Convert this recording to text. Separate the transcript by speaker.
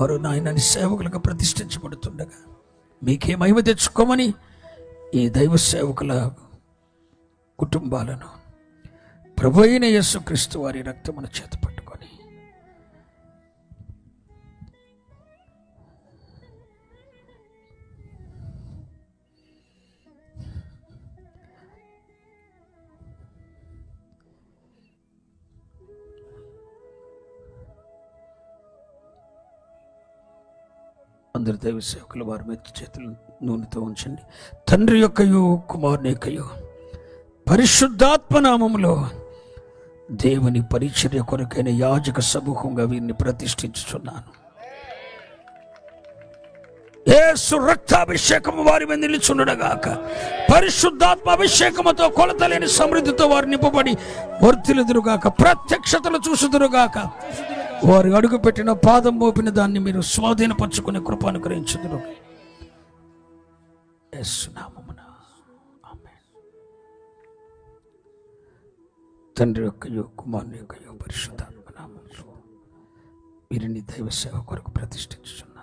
Speaker 1: వారు నాయనని సేవకులుగా ప్రతిష్ఠించబడుతుండగా మీకే మహిమ తెచ్చుకోమని ఈ దైవ సేవకుల కుటుంబాలను ప్రభు అయిన యేసుక్రీస్తు వారి రక్తమున చేత అందరు దైవ సేవకులు వారి మీద చేతులు నూనెతో ఉంచండి. తండ్రి యొక్కయు కుమారుని యొక్కయు పరిశుద్ధాత్మ నామములో దేవుని పరిచర్య కొరకైన యాజక సమూహంగా వీరిని ప్రతిష్ఠించుచున్నాను. యేసు రక్తాభిషేకము వారి మీద నిలుచుండగాక పరిశుద్ధాత్మ అభిషేకముతో కొలతలేని సమృద్ధితో వారు నింపబడి వర్తిలుదురుగాక ప్రత్యక్షతలు చూసుదురుగాక వారు అడుగు పెట్టిన పాదం మోపిన దాన్ని మీరు స్వాధీనపరచుకునే కృప అనుగ్రహించుదురు. తండ్రి యొక్క కుమారుని యొక్క పరిశుద్ధాత్మ నామంలో వీరిని దైవ సేవ కొరకు ప్రతిష్ఠించుచున్నాను